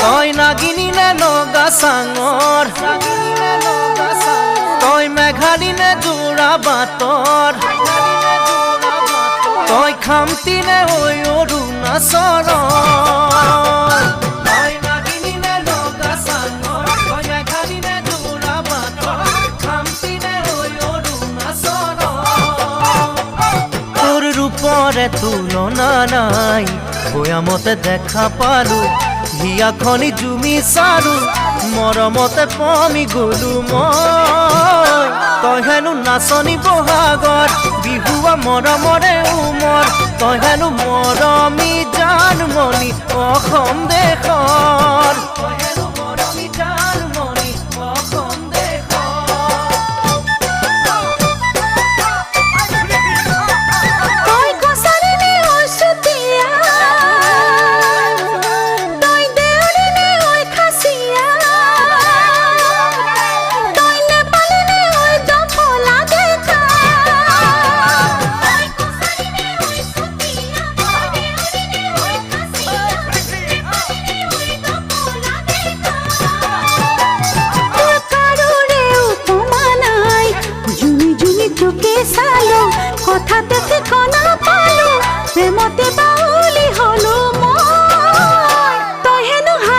তই নাগিনী নে নগা চাঙৰ তই মেঘালী নে যোৰা বাটৰ। তই খামটি নে অৰুণাচলৰ। তোর রূপরে তুলনা নাই। বয়ামতে দেখা পালো। হিয়া খনি জুমি চাৰু মৰমতে পমি গলো মই। তই হেনো নাচনী বহাগত বিহুৱা মৰমৰে উমৰ। তই হেনো মৰমী জানমণি, অসম দেশৰ জুমি সালো কথা দেখে প্ৰেমতে